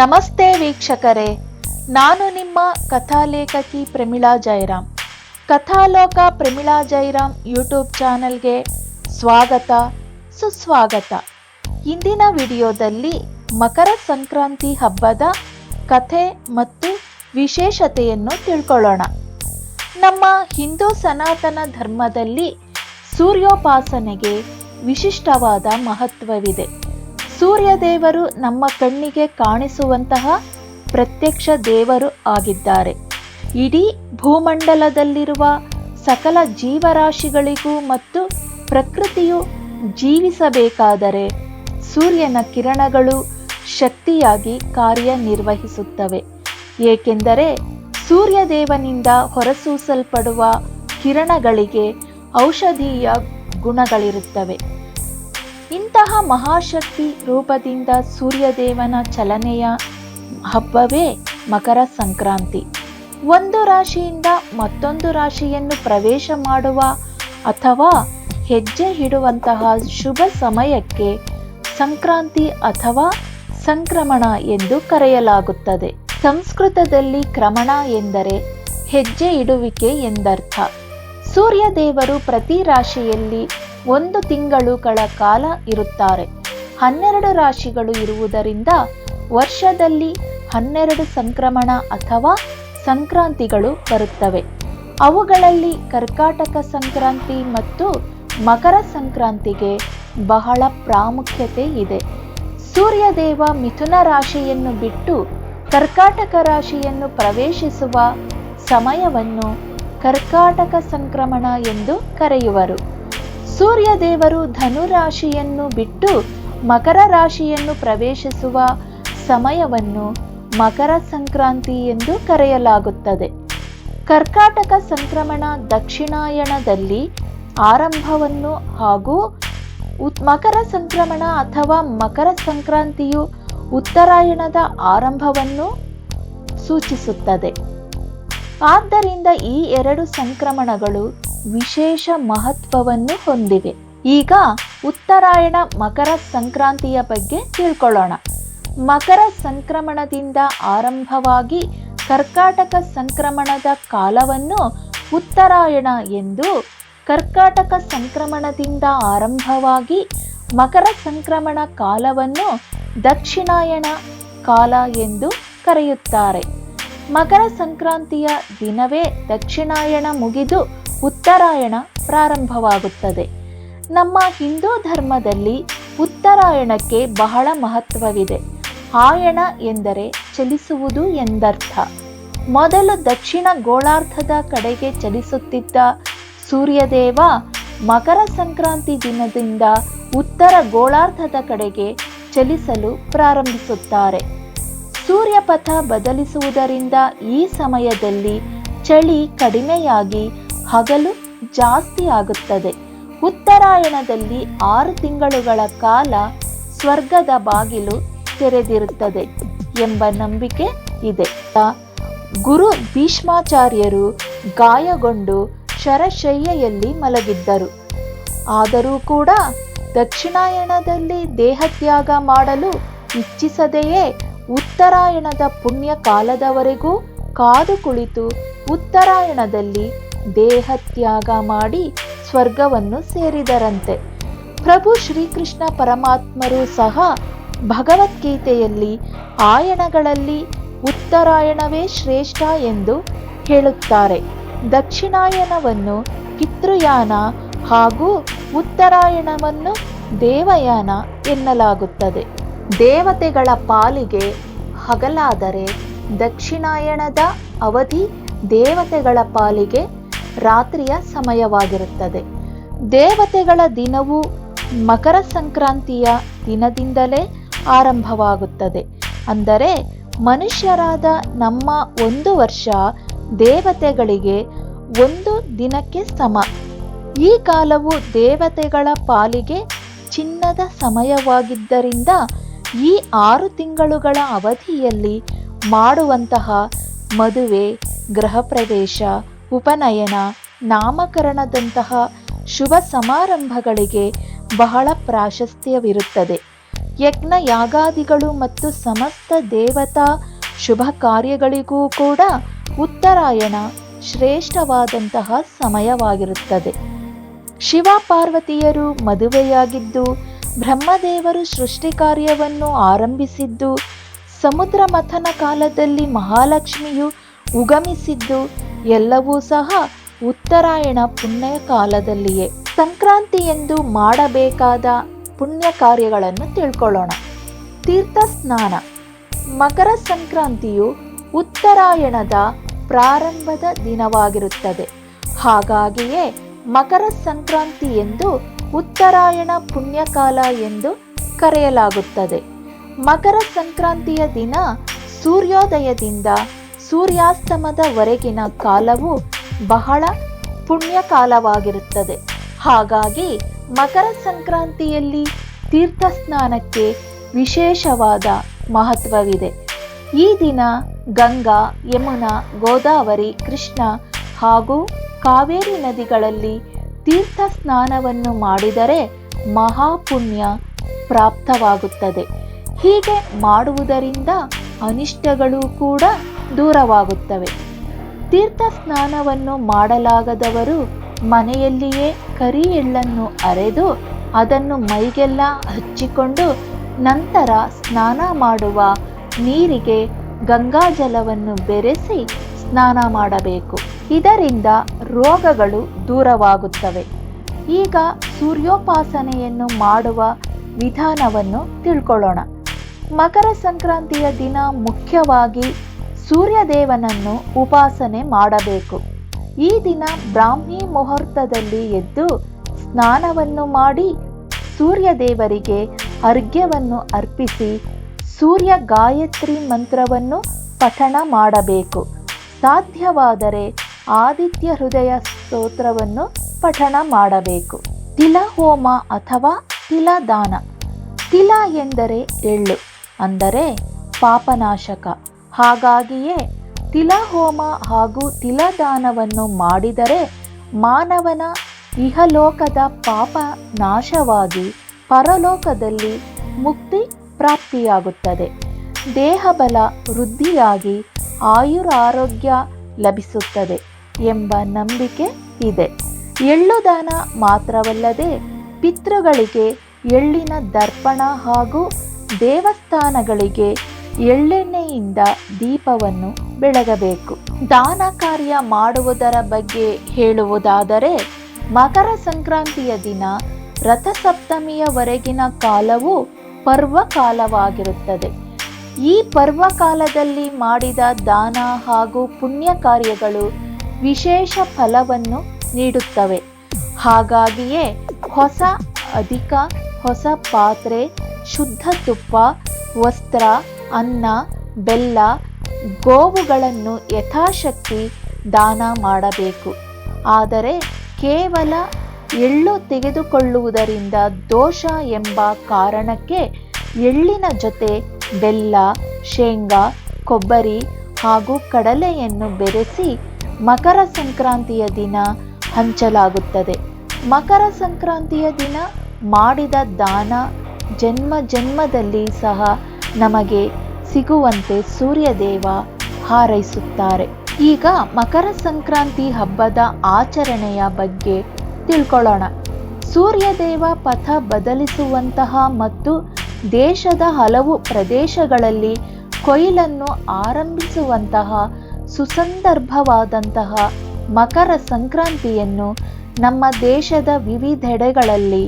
ನಮಸ್ತೆ ವೀಕ್ಷಕರೇ. ನಾನು ನಿಮ್ಮ ಕಥಾಲೇಖಕಿ ಪ್ರಮಿಳಾ ಜೈರಾಮ್. ಕಥಾಲೋಕ ಪ್ರಮಿಳಾ ಜೈರಾಮ್ ಯೂಟ್ಯೂಬ್ ಚಾನಲ್ಗೆ ಸ್ವಾಗತ, ಸುಸ್ವಾಗತ. ಇಂದಿನ ವಿಡಿಯೋದಲ್ಲಿ ಮಕರ ಸಂಕ್ರಾಂತಿ ಹಬ್ಬದ ಕಥೆ ಮತ್ತು ವಿಶೇಷತೆಯನ್ನು ತಿಳ್ಕೊಳ್ಳೋಣ. ನಮ್ಮ ಹಿಂದೂ ಸನಾತನ ಧರ್ಮದಲ್ಲಿ ಸೂರ್ಯೋಪಾಸನೆಗೆ ವಿಶಿಷ್ಟವಾದ ಮಹತ್ವವಿದೆ. ಸೂರ್ಯದೇವರು ನಮ್ಮ ಕಣ್ಣಿಗೆ ಕಾಣಿಸುವಂತಹ ಪ್ರತ್ಯಕ್ಷ ದೇವರು ಆಗಿದ್ದಾರೆ. ಇಡೀ ಭೂಮಂಡಲದಲ್ಲಿರುವ ಸಕಲ ಜೀವರಾಶಿಗಳಿಗೂ ಮತ್ತು ಪ್ರಕೃತಿಯು ಜೀವಿಸಬೇಕಾದರೆ ಸೂರ್ಯನ ಕಿರಣಗಳು ಶಕ್ತಿಯಾಗಿ ಕಾರ್ಯನಿರ್ವಹಿಸುತ್ತವೆ. ಏಕೆಂದರೆ ಸೂರ್ಯದೇವನಿಂದ ಹೊರಸೂಸಲ್ಪಡುವ ಕಿರಣಗಳಿಗೆ ಔಷಧೀಯ ಗುಣಗಳಿರುತ್ತವೆ. ಇಂತಹ ಮಹಾಶಕ್ತಿ ರೂಪದಿಂದ ಸೂರ್ಯದೇವನ ಚಲನೆಯ ಹಬ್ಬವೇ ಮಕರ ಸಂಕ್ರಾಂತಿ. ಒಂದು ರಾಶಿಯಿಂದ ಮತ್ತೊಂದು ರಾಶಿಯನ್ನು ಪ್ರವೇಶ ಮಾಡುವ ಅಥವಾ ಹೆಜ್ಜೆ ಇಡುವಂತಹ ಶುಭ ಸಮಯಕ್ಕೆ ಸಂಕ್ರಾಂತಿ ಅಥವಾ ಸಂಕ್ರಮಣ ಎಂದು ಕರೆಯಲಾಗುತ್ತದೆ. ಸಂಸ್ಕೃತದಲ್ಲಿ ಕ್ರಮಣ ಎಂದರೆ ಹೆಜ್ಜೆ ಇಡುವಿಕೆ ಎಂದರ್ಥ. ಸೂರ್ಯದೇವರು ಪ್ರತಿ ರಾಶಿಯಲ್ಲಿ ಒಂದು ತಿಂಗಳುಗಳ ಕಾಲ ಇರುತ್ತಾರೆ. ಹನ್ನೆರಡು ರಾಶಿಗಳು ಇರುವುದರಿಂದ ವರ್ಷದಲ್ಲಿ ಹನ್ನೆರಡು ಸಂಕ್ರಮಣ ಅಥವಾ ಸಂಕ್ರಾಂತಿಗಳು ಬರುತ್ತವೆ. ಅವುಗಳಲ್ಲಿ ಕರ್ಕಾಟಕ ಸಂಕ್ರಾಂತಿ ಮತ್ತು ಮಕರ ಸಂಕ್ರಾಂತಿಗೆ ಬಹಳ ಪ್ರಾಮುಖ್ಯತೆ ಇದೆ. ಸೂರ್ಯದೇವ ಮಿಥುನ ರಾಶಿಯನ್ನು ಬಿಟ್ಟು ಕರ್ಕಾಟಕ ರಾಶಿಯನ್ನು ಪ್ರವೇಶಿಸುವ ಸಮಯವನ್ನು ಕರ್ಕಾಟಕ ಸಂಕ್ರಮಣ ಎಂದು ಕರೆಯುವರು. ಸೂರ್ಯದೇವರು ಧನು ರಾಶಿಯನ್ನು ಬಿಟ್ಟು ಮಕರ ರಾಶಿಯನ್ನು ಪ್ರವೇಶಿಸುವ ಸಮಯವನ್ನು ಮಕರ ಸಂಕ್ರಾಂತಿ ಎಂದು ಕರೆಯಲಾಗುತ್ತದೆ. ಕರ್ಕಾಟಕ ಸಂಕ್ರಮಣ ದಕ್ಷಿಣಾಯಣದಲ್ಲಿ ಆರಂಭವನ್ನು ಹಾಗೂ ಮಕರ ಸಂಕ್ರಮಣ ಅಥವಾ ಮಕರ ಸಂಕ್ರಾಂತಿಯು ಉತ್ತರಾಯಣದ ಆರಂಭವನ್ನು ಸೂಚಿಸುತ್ತದೆ. ಆದ್ದರಿಂದ ಈ ಎರಡು ಸಂಕ್ರಮಣಗಳು ವಿಶೇಷ ಮಹತ್ವವನ್ನು ಹೊಂದಿವೆ. ಈಗ ಉತ್ತರಾಯಣ ಮಕರ ಸಂಕ್ರಾಂತಿಯ ಬಗ್ಗೆ ತಿಳ್ಕೊಳ್ಳೋಣ. ಮಕರ ಸಂಕ್ರಮಣದಿಂದ ಆರಂಭವಾಗಿ ಕರ್ಕಾಟಕ ಸಂಕ್ರಮಣದ ಕಾಲವನ್ನು ಉತ್ತರಾಯಣ ಎಂದು ಕರ್ಕಾಟಕ ಸಂಕ್ರಮಣದಿಂದ ಆರಂಭವಾಗಿ ಮಕರ ಸಂಕ್ರಮಣ ಕಾಲವನ್ನು ದಕ್ಷಿಣಾಯಣ ಕಾಲ ಎಂದು ಕರೆಯುತ್ತಾರೆ. ಮಕರ ಸಂಕ್ರಾಂತಿಯ ದಿನವೇ ದಕ್ಷಿಣಾಯಣ ಮುಗಿದು ಉತ್ತರಾಯಣ ಪ್ರಾರಂಭವಾಗುತ್ತದೆ. ನಮ್ಮ ಹಿಂದೂ ಧರ್ಮದಲ್ಲಿ ಉತ್ತರಾಯಣಕ್ಕೆ ಬಹಳ ಮಹತ್ವವಿದೆ. ಆಯಣ ಎಂದರೆ ಚಲಿಸುವುದು ಎಂದರ್ಥ. ಮೊದಲು ದಕ್ಷಿಣ ಗೋಳಾರ್ಧದ ಕಡೆಗೆ ಚಲಿಸುತ್ತಿದ್ದ ಸೂರ್ಯದೇವ ಮಕರ ಸಂಕ್ರಾಂತಿ ದಿನದಿಂದ ಉತ್ತರ ಗೋಳಾರ್ಧದ ಕಡೆಗೆ ಚಲಿಸಲು ಪ್ರಾರಂಭಿಸುತ್ತಾರೆ. ಸೂರ್ಯಪಥ ಬದಲಿಸುವುದರಿಂದ ಈ ಸಮಯದಲ್ಲಿ ಚಳಿ ಕಡಿಮೆಯಾಗಿ ಹಗಲು ಜಾಸ್ತಿ ಆಗುತ್ತದೆ. ಉತ್ತರಾಯಣದಲ್ಲಿ ಆರು ತಿಂಗಳುಗಳ ಕಾಲ ಸ್ವರ್ಗದ ಬಾಗಿಲು ತೆರೆದಿರುತ್ತದೆ ಎಂಬ ನಂಬಿಕೆ ಇದೆ. ಗುರು ಭೀಷ್ಮಾಚಾರ್ಯರು ಗಾಯಗೊಂಡು ಶರಶಯ್ಯೆಯಲ್ಲಿ ಮಲಗಿದ್ದರು. ಆದರೂ ಕೂಡ ದಕ್ಷಿಣಾಯಣದಲ್ಲಿ ದೇಹತ್ಯಾಗ ಮಾಡಲು ಇಚ್ಛಿಸದೆಯೇ ಉತ್ತರಾಯಣದ ಪುಣ್ಯ ಕಾಲದವರೆಗೂ ಕಾದು ಕುಳಿತು ಉತ್ತರಾಯಣದಲ್ಲಿ ದೇಹತ್ಯಾಗ ಮಾಡಿ ಸ್ವರ್ಗವನ್ನು ಸೇರಿದರಂತೆ. ಪ್ರಭು ಶ್ರೀಕೃಷ್ಣ ಪರಮಾತ್ಮರು ಸಹ ಭಗವದ್ಗೀತೆಯಲ್ಲಿ ಆಯಣಗಳಲ್ಲಿ ಉತ್ತರಾಯಣವೇ ಶ್ರೇಷ್ಠ ಎಂದು ಹೇಳುತ್ತಾರೆ. ದಕ್ಷಿಣಾಯನವನ್ನು ಪಿತೃಯಾನ ಹಾಗೂ ಉತ್ತರಾಯಣವನ್ನು ದೇವಯಾನ ಎನ್ನಲಾಗುತ್ತದೆ. ದೇವತೆಗಳ ಪಾಲಿಗೆ ಹಗಲಾದರೆ ದಕ್ಷಿಣಾಯಣದ ಅವಧಿ ದೇವತೆಗಳ ಪಾಲಿಗೆ ರಾತ್ರಿಯ ಸಮಯವಾಗಿರುತ್ತದೆ. ದೇವತೆಗಳ ದಿನವು ಮಕರ ಸಂಕ್ರಾಂತಿಯ ದಿನದಿಂದಲೇ ಆರಂಭವಾಗುತ್ತದೆ. ಅಂದರೆ ಮನುಷ್ಯರಾದ ನಮ್ಮ ಒಂದು ವರ್ಷ ದೇವತೆಗಳಿಗೆ ಒಂದು ದಿನಕ್ಕೆ ಸಮ. ಈ ಕಾಲವು ದೇವತೆಗಳ ಪಾಲಿಗೆ ಚಿನ್ನದ ಸಮಯವಾಗಿದ್ದರಿಂದ ಈ ಆರು ತಿಂಗಳುಗಳ ಅವಧಿಯಲ್ಲಿ ಮಾಡುವಂತಹ ಮದುವೆ ಗೃಹ ಪ್ರವೇಶ ಉಪನಯನ ನಾಮಕರಣದಂತಹ ಶುಭ ಸಮಾರಂಭಗಳಿಗೆ ಬಹಳ ಪ್ರಾಶಸ್ತ್ಯವಿರುತ್ತದೆ. ಯಜ್ಞ ಯಾಗಾದಿಗಳು ಮತ್ತು ಸಮಸ್ತ ದೇವತಾ ಶುಭ ಕಾರ್ಯಗಳಿಗೂ ಕೂಡ ಉತ್ತರಾಯಣ ಶ್ರೇಷ್ಠವಾದಂತಹ ಸಮಯವಾಗಿರುತ್ತದೆ. ಶಿವ ಪಾರ್ವತಿಯರು ಮದುವೆಯಾಗಿದ್ದು, ಬ್ರಹ್ಮದೇವರು ಸೃಷ್ಟಿ ಕಾರ್ಯವನ್ನು ಆರಂಭಿಸಿದ್ದು, ಸಮುದ್ರ ಮಥನ ಕಾಲದಲ್ಲಿ ಮಹಾಲಕ್ಷ್ಮಿಯು ಉಗಮಿಸಿದ್ದು ಎಲ್ಲವೂ ಸಹ ಉತ್ತರಾಯಣ ಪುಣ್ಯ ಕಾಲದಲ್ಲಿಯೇ ಸಂಕ್ರಾಂತಿ ಎಂದು ಮಾಡಬೇಕಾದ ಪುಣ್ಯ ಕಾರ್ಯಗಳನ್ನು ತಿಳ್ಕೊಳ್ಳೋಣ. ತೀರ್ಥ ಸ್ನಾನ. ಮಕರ ಸಂಕ್ರಾಂತಿಯು ಉತ್ತರಾಯಣದ ಪ್ರಾರಂಭದ ದಿನವಾಗಿರುತ್ತದೆ. ಹಾಗಾಗಿಯೇ ಮಕರ ಸಂಕ್ರಾಂತಿ ಎಂದು ಉತ್ತರಾಯಣ ಪುಣ್ಯಕಾಲ ಎಂದು ಕರೆಯಲಾಗುತ್ತದೆ. ಮಕರ ಸಂಕ್ರಾಂತಿಯ ದಿನ ಸೂರ್ಯೋದಯದಿಂದ ಸೂರ್ಯಾಸ್ತಮದವರೆಗಿನ ಕಾಲವು ಬಹಳ ಪುಣ್ಯ ಕಾಲವಾಗಿರುತ್ತದೆ ಹಾಗಾಗಿ ಮಕರ ಸಂಕ್ರಾಂತಿಯಲ್ಲಿ ತೀರ್ಥ ಸ್ನಾನಕ್ಕೆ ವಿಶೇಷವಾದ ಮಹತ್ವವಿದೆ. ಈ ದಿನ ಗಂಗಾ, ಯಮುನಾ, ಗೋದಾವರಿ, ಕೃಷ್ಣ ಹಾಗೂ ಕಾವೇರಿ ನದಿಗಳಲ್ಲಿ ತೀರ್ಥ ಸ್ನಾನವನ್ನು ಮಾಡಿದರೆ ಮಹಾಪುಣ್ಯ ಪ್ರಾಪ್ತವಾಗುತ್ತದೆ. ಹೀಗೆ ಮಾಡುವುದರಿಂದ ಅನಿಷ್ಟಗಳು ಕೂಡ ದೂರವಾಗುತ್ತವೆ. ತೀರ್ಥ ಸ್ನಾನವನ್ನು ಮಾಡಲಾಗದವರು ಮನೆಯಲ್ಲಿಯೇ ಕರಿ ಎಳ್ಳನ್ನು ಅರೆದು ಅದನ್ನು ಮೈಗೆಲ್ಲ ಹಚ್ಚಿಕೊಂಡು ನಂತರ ಸ್ನಾನ ಮಾಡುವ ನೀರಿಗೆ ಗಂಗಾಜಲವನ್ನು ಬೆರೆಸಿ ಸ್ನಾನ ಮಾಡಬೇಕು. ಇದರಿಂದ ರೋಗಗಳು ದೂರವಾಗುತ್ತವೆ. ಈಗ ಸೂರ್ಯೋಪಾಸನೆಯನ್ನು ಮಾಡುವ ವಿಧಾನವನ್ನು ತಿಳ್ಕೊಳ್ಳೋಣ. ಮಕರ ಸಂಕ್ರಾಂತಿಯ ದಿನ ಮುಖ್ಯವಾಗಿ ಸೂರ್ಯದೇವನನ್ನು ಉಪಾಸನೆ ಮಾಡಬೇಕು. ಈ ದಿನ ಬ್ರಾಹ್ಮಿ ಮುಹೂರ್ತದಲ್ಲಿ ಎದ್ದು ಸ್ನಾನವನ್ನು ಮಾಡಿ ಸೂರ್ಯದೇವರಿಗೆ ಅರ್ಘ್ಯವನ್ನು ಅರ್ಪಿಸಿ ಸೂರ್ಯ ಗಾಯತ್ರಿ ಮಂತ್ರವನ್ನು ಪಠಣ ಮಾಡಬೇಕು. ಸಾಧ್ಯವಾದರೆ ಆದಿತ್ಯ ಹೃದಯ ಸ್ತೋತ್ರವನ್ನು ಪಠಣ ಮಾಡಬೇಕು. ತಿಲ ಹೋಮ ಅಥವಾ ತಿಲದಾನ ತಿಲ ಎಂದರೆ ಎಳ್ಳು, ಅಂದರೆ ಪಾಪನಾಶಕ. ಹಾಗಾಗಿಯೇ ತಿಲಹೋಮ ಹಾಗೂ ತಿಲದಾನವನ್ನು ಮಾಡಿದರೆ ಮಾನವನ ಇಹಲೋಕದ ಪಾಪ ನಾಶವಾಗಿ ಪರಲೋಕದಲ್ಲಿ ಮುಕ್ತಿ ಪ್ರಾಪ್ತಿಯಾಗುತ್ತದೆ. ದೇಹಬಲ ವೃದ್ಧಿಯಾಗಿ ಆಯುರಾರೋಗ್ಯ ಲಭಿಸುತ್ತದೆ ಎಂಬ ನಂಬಿಕೆ ಇದೆ. ಎಳ್ಳು ದಾನ ಮಾತ್ರವಲ್ಲದೆ ಪಿತೃಗಳಿಗೆ ಎಳ್ಳಿನ ದರ್ಪಣ ಹಾಗೂ ದೇವಸ್ಥಾನಗಳಿಗೆ ಎಳ್ಳೆಣ್ಣೆಯಿಂದ ದೀಪವನ್ನು ಬೆಳಗಬೇಕು. ದಾನ ಕಾರ್ಯ ಮಾಡುವುದರ ಬಗ್ಗೆ ಹೇಳುವುದಾದರೆ, ಮಕರ ಸಂಕ್ರಾಂತಿಯ ದಿನ ರಥಸಪ್ತಮಿಯವರೆಗಿನ ಕಾಲವು ಪರ್ವಕಾಲವಾಗಿರುತ್ತದೆ. ಈ ಪರ್ವಕಾಲದಲ್ಲಿ ಮಾಡಿದ ದಾನ ಹಾಗೂ ಪುಣ್ಯ ಕಾರ್ಯಗಳು ವಿಶೇಷ ಫಲವನ್ನು ನೀಡುತ್ತವೆ. ಹಾಗಾಗಿಯೇ ಹೊಸ ಅಧಿಕ, ಹೊಸ ಪಾತ್ರೆ, ಶುದ್ಧ ತುಪ್ಪ, ವಸ್ತ್ರ ಅನ್ನ, ಬೆಲ್ಲ, ಗೋವುಗಳನ್ನು ಯಥಾಶಕ್ತಿ ದಾನ ಮಾಡಬೇಕು. ಆದರೆ ಕೇವಲ ಎಳ್ಳು ತೆಗೆದುಕೊಳ್ಳುವುದರಿಂದ ದೋಷ ಎಂಬ ಕಾರಣಕ್ಕೆ ಎಳ್ಳಿನ ಜೊತೆ ಬೆಲ್ಲ, ಶೇಂಗಾ, ಕೊಬ್ಬರಿ ಹಾಗೂ ಕಡಲೆಯನ್ನು ಬೆರೆಸಿ ಮಕರ ಸಂಕ್ರಾಂತಿಯ ದಿನ ಹಂಚಲಾಗುತ್ತದೆ. ಮಕರ ಸಂಕ್ರಾಂತಿಯ ದಿನ ಮಾಡಿದ ದಾನ ಜನ್ಮ ಜನ್ಮದಲ್ಲಿ ಸಹ ನಮಗೆ ಸಿಗುವಂತೆ ಸೂರ್ಯದೇವ ಹಾರೈಸುತ್ತಾರೆ. ಈಗ ಮಕರ ಸಂಕ್ರಾಂತಿ ಹಬ್ಬದ ಆಚರಣೆಯ ಬಗ್ಗೆ ತಿಳ್ಕೊಳ್ಳೋಣ. ಸೂರ್ಯದೇವ ಪಥ ಬದಲಿಸುವಂತಹ ಮತ್ತು ದೇಶದ ಹಲವು ಪ್ರದೇಶಗಳಲ್ಲಿ ಕೊಯ್ಲನ್ನು ಆರಂಭಿಸುವಂತಹ ಸುಸಂದರ್ಭವಾದಂತಹ ಮಕರ ಸಂಕ್ರಾಂತಿಯನ್ನು ನಮ್ಮ ದೇಶದ ವಿವಿಧೆಡೆಗಳಲ್ಲಿ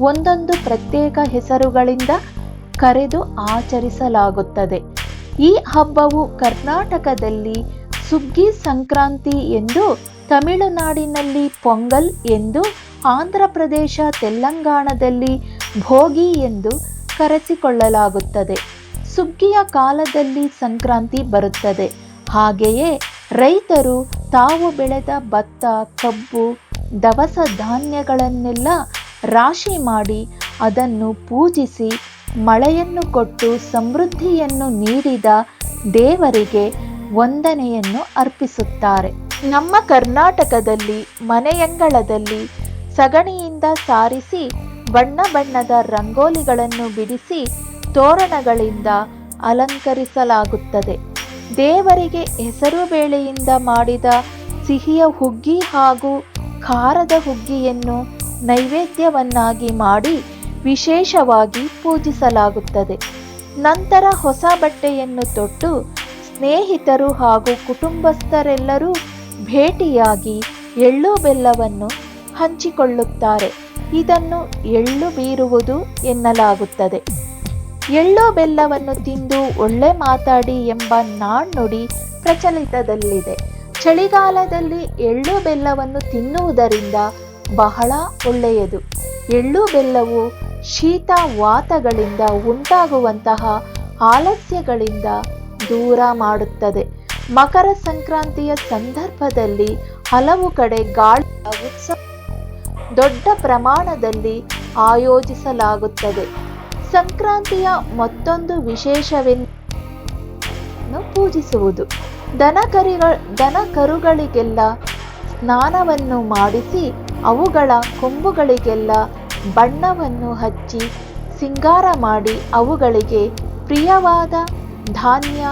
ಒಂದೊಂದು ಪ್ರತ್ಯೇಕ ಹೆಸರುಗಳಿಂದ ಕರೆದು ಆಚರಿಸಲಾಗುತ್ತದೆ. ಈ ಹಬ್ಬವು ಕರ್ನಾಟಕದಲ್ಲಿ ಸುಗ್ಗಿ ಸಂಕ್ರಾಂತಿ ಎಂದು ತಮಿಳುನಾಡಿನಲ್ಲಿ ಪೊಂಗಲ್ ಎಂದು ಆಂಧ್ರ ಪ್ರದೇಶ ತೆಲಂಗಾಣದಲ್ಲಿ ಭೋಗಿ ಎಂದು ಕರೆಸಿಕೊಳ್ಳಲಾಗುತ್ತದೆ. ಸುಗ್ಗಿಯ ಕಾಲದಲ್ಲಿ ಸಂಕ್ರಾಂತಿ ಬರುತ್ತದೆ. ಹಾಗೆಯೇ ರೈತರು ತಾವು ಬೆಳೆದ ಭತ್ತ, ಕಬ್ಬು, ದವಸ ಧಾನ್ಯಗಳನ್ನೆಲ್ಲ ರಾಶಿ ಮಾಡಿ ಅದನ್ನು ಪೂಜಿಸಿ ಮಳೆಯನ್ನು ಕೊಟ್ಟು ಸಮೃದ್ಧಿಯನ್ನು ನೀಡಿದ ದೇವರಿಗೆ ವಂದನೆಯನ್ನು ಅರ್ಪಿಸುತ್ತಾರೆ. ನಮ್ಮ ಕರ್ನಾಟಕದಲ್ಲಿ, ಮನೆಯಂಗಳದಲ್ಲಿ ಸಗಣಿಯಿಂದ ಸಾರಿಸಿ, ಬಣ್ಣ ಬಣ್ಣದ ರಂಗೋಲಿಗಳನ್ನು ಬಿಡಿಸಿ ತೋರಣಗಳಿಂದ ಅಲಂಕರಿಸಲಾಗುತ್ತದೆ. ದೇವರಿಗೆ ಹೆಸರು ಬೇಳೆಯಿಂದ ಮಾಡಿದ ಸಿಹಿಯ ಹುಗ್ಗಿ ಹಾಗೂ ಖಾರದ ಹುಗ್ಗಿಯನ್ನು ನೈವೇದ್ಯವನ್ನಾಗಿ ಮಾಡಿ ವಿಶೇಷವಾಗಿ ಪೂಜಿಸಲಾಗುತ್ತದೆ. ನಂತರ ಹೊಸ ಬಟ್ಟೆಯನ್ನು ತೊಟ್ಟು ಸ್ನೇಹಿತರು ಹಾಗೂ ಕುಟುಂಬಸ್ಥರೆಲ್ಲರೂ ಭೇಟಿಯಾಗಿ ಎಳ್ಳು ಬೆಲ್ಲವನ್ನು ಹಂಚಿಕೊಳ್ಳುತ್ತಾರೆ. ಇದನ್ನು ಎಳ್ಳು ಬೀರುವುದು ಎನ್ನಲಾಗುತ್ತದೆ. ಎಳ್ಳು ಬೆಲ್ಲವನ್ನು ತಿಂದು ಒಳ್ಳೆ ಮಾತಾಡಿ ಎಂಬ ನಾಣ್ಣುಡಿ ಪ್ರಚಲಿತದಲ್ಲಿದೆ. ಚಳಿಗಾಲದಲ್ಲಿ ಎಳ್ಳು ಬೆಲ್ಲವನ್ನು ತಿನ್ನುವುದರಿಂದ ಬಹಳ ಒಳ್ಳೆಯದು. ಎಳ್ಳು ಬೆಲ್ಲವು ಶೀತ ವಾತಗಳಿಂದ ಉಂಟಾಗುವಂತಹ ಆಲಸ್ಯಗಳಿಂದ ದೂರ ಮಾಡುತ್ತದೆ. ಮಕರ ಸಂಕ್ರಾಂತಿಯ ಸಂದರ್ಭದಲ್ಲಿ ಹಲವು ಕಡೆ ಗಾಳಿ ಉತ್ಸವ ದೊಡ್ಡ ಪ್ರಮಾಣದಲ್ಲಿ ಆಯೋಜಿಸಲಾಗುತ್ತದೆ. ಸಂಕ್ರಾಂತಿಯ ಮತ್ತೊಂದು ವಿಶೇಷವೆಂದು ಪೂಜಿಸುವುದು. ದನಕರಿಗಳ ದನ ಕರುಗಳಿಗೆಲ್ಲ ಸ್ನಾನವನ್ನು ಮಾಡಿಸಿ ಅವುಗಳ ಕೊಂಬುಗಳಿಗೆಲ್ಲ ಬಣ್ಣವನ್ನು ಹಚ್ಚಿ ಸಿಂಗಾರ ಮಾಡಿ ಅವುಗಳಿಗೆ ಪ್ರಿಯವಾದ ಧಾನ್ಯ,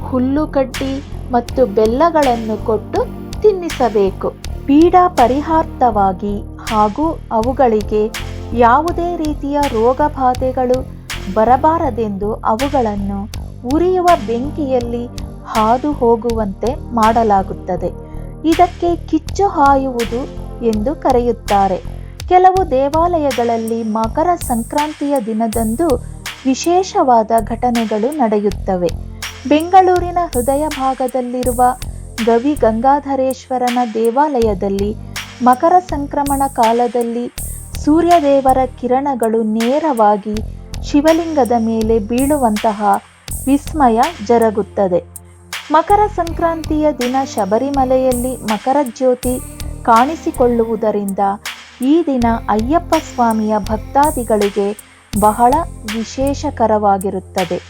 ಹುಲ್ಲುಕಡ್ಡಿ ಮತ್ತು ಬೆಲ್ಲಗಳನ್ನು ಕೊಟ್ಟು ತಿನ್ನಿಸಬೇಕು. ಪೀಡಾ ಪರಿಹಾರ್ಥವಾಗಿ ಹಾಗೂ ಅವುಗಳಿಗೆ ಯಾವುದೇ ರೀತಿಯ ರೋಗ ಬಾಧೆಗಳು ಬರಬಾರದೆಂದು ಅವುಗಳನ್ನು ಉರಿಯುವ ಬೆಂಕಿಯಲ್ಲಿ ಹಾದು ಹೋಗುವಂತೆ ಮಾಡಲಾಗುತ್ತದೆ. ಇದಕ್ಕೆ ಕಿಚ್ಚು ಹಾಯುವುದು ಎಂದು ಕರೆಯುತ್ತಾರೆ. ಕೆಲವು ದೇವಾಲಯಗಳಲ್ಲಿ ಮಕರ ಸಂಕ್ರಾಂತಿಯ ದಿನದಂದು ವಿಶೇಷವಾದ ಘಟನೆಗಳು ನಡೆಯುತ್ತವೆ. ಬೆಂಗಳೂರಿನ ಹೃದಯ ಭಾಗದಲ್ಲಿರುವ ಗವಿ ಗಂಗಾಧರೇಶ್ವರನ ದೇವಾಲಯದಲ್ಲಿ ಮಕರ ಸಂಕ್ರಮಣ ಕಾಲದಲ್ಲಿ ಸೂರ್ಯದೇವರ ಕಿರಣಗಳು ನೇರವಾಗಿ ಶಿವಲಿಂಗದ ಮೇಲೆ ಬೀಳುವಂತಹ ವಿಸ್ಮಯ ಜರುಗುತ್ತದೆ. ಮಕರ ಸಂಕ್ರಾಂತಿಯ ದಿನ ಶಬರಿಮಲೆಯಲ್ಲಿ ಮಕರ ಜ್ಯೋತಿ ಕಾಣಿಸಿಕೊಳ್ಳುವುದರಿಂದ ಈ ದಿನ ಅಯ್ಯಪ್ಪ ಸ್ವಾಮಿಯ ಭಕ್ತಾದಿಗಳಿಗೆ ಬಹಳ ವಿಶೇಷಕರವಾಗಿರುತ್ತದೆ.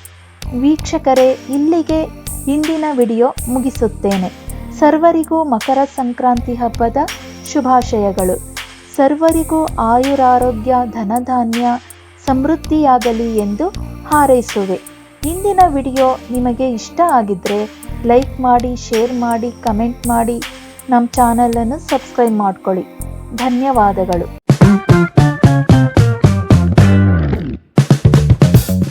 ವೀಕ್ಷಕರೇ, ಇಲ್ಲಿಗೆ ಇಂದಿನ ವಿಡಿಯೋ ಮುಗಿಸುತ್ತೇನೆ. ಸರ್ವರಿಗೂ ಮಕರ ಸಂಕ್ರಾಂತಿ ಹಬ್ಬದ ಶುಭಾಶಯಗಳು. ಸರ್ವರಿಗೂ ಆಯುರಾರೋಗ್ಯ, ಧನಧಾನ್ಯ, ಸಮೃದ್ಧಿಯಾಗಲಿ ಎಂದು ಹಾರೈಸುವೆ. ಇಂದಿನ ವಿಡಿಯೋ ನಿಮಗೆ ಇಷ್ಟ ಆಗಿದ್ದರೆ ಲೈಕ್ ಮಾಡಿ, ಶೇರ್ ಮಾಡಿ, ಕಮೆಂಟ್ ಮಾಡಿ. ನಮ್ಮ ಚಾನಲನ್ನು ಸಬ್ಸ್ಕ್ರೈಬ್ ಮಾಡ್ಕೊಳ್ಳಿ. ಧನ್ಯವಾದಗಳು.